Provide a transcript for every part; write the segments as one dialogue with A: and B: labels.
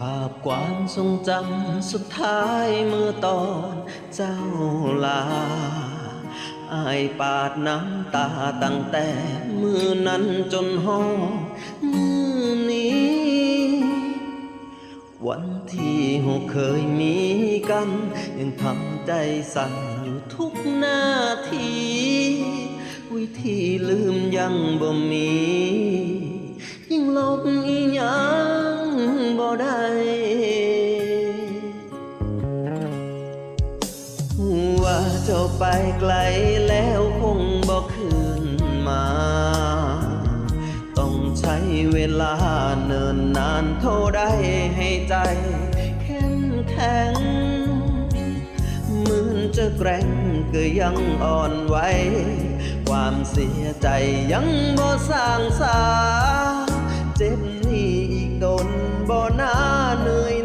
A: ภาพความทรงจำสุดท้ายเมื่อตอนเจ้าลา อายปาดน้ำตาตั้งแต่มือนั้นจนห้องมือนี้ วันที่หกเคยมีกัน ยังทำใจสั่นอยู่ทุกนาที วิธีลืมยังบ่มี ยิ่งลบอีหยังบ่ได้ เจ้าไปไกลแล้วคงบ่คืนมา ต้องใช้เวลาเนินนานเท่าใดให้ใจเข้มแข็งมือนจะแกร่งก็ยังอ่อนไหวความเสียใจยังบ่สร้างสา เจ็บนี่อีกโดนบ่น่าเหนื่อย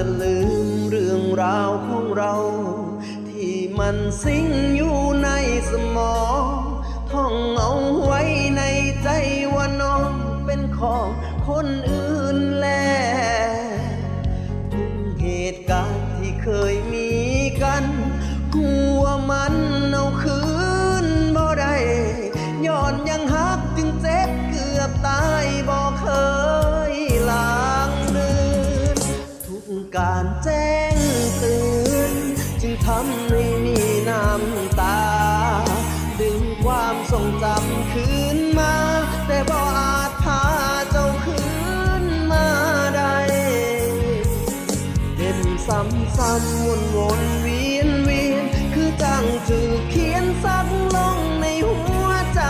A: จะลืมเรื่องราวของเรา ที่มันสิงอยู่ในสมองท่องเอาไว้ในใจว่าน้องเป็นของคนอื่นารแจ้งเตือนจึงทำให้มีน้ำตา ดึงความทรงจำคืนมา แต่บ่อาจพาเจ้าคืนมาได้เห็นซ้ำซ้ำวนวนเวียนเวียนคือจังจือเขียนซักลงในหัวใจ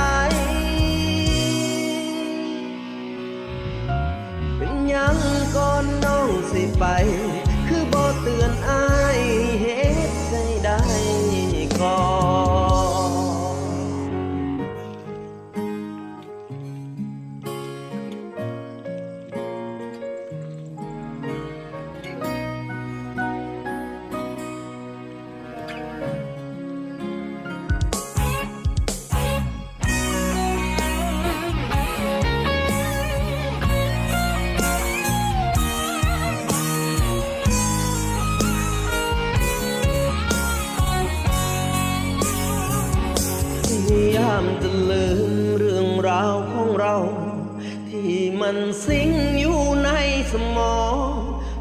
A: เป็นยังก่อนน้องสิไปามจะลืมเรื่องราวของเรา ที่มันสิงอยู่ในสมอง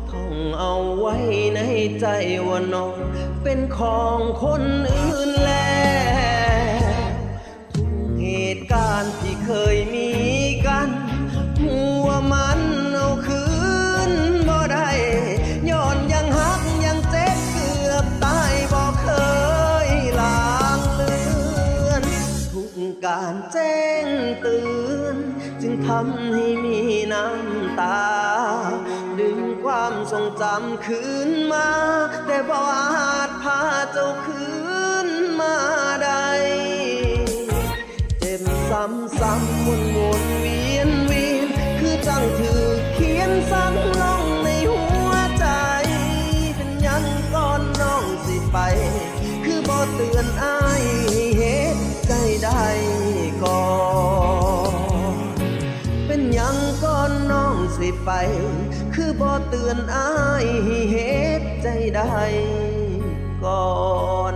A: ท่องเอาไว้ในใจว่าน้อง เป็นของคนอื่นแล้ว การแจ้งเตือนจึงทำให้มีน้ำตา ดึงความทรงจำคืนมา แต่บ่อาจพาเจ้าคืนมาได้ เจ็บซ้ำซ้ำวนวนเวียนเวียนคือจังถือเขียนซ้ำลงในหัวใจ เป็นยังก่อนน้องสิไป คือบ่เตือนอายให้เหตุ ให้ก่อน เป็นยังก่อนน้องสิไป คือบ่เตือนอายให้เหตุใจได้ก่อน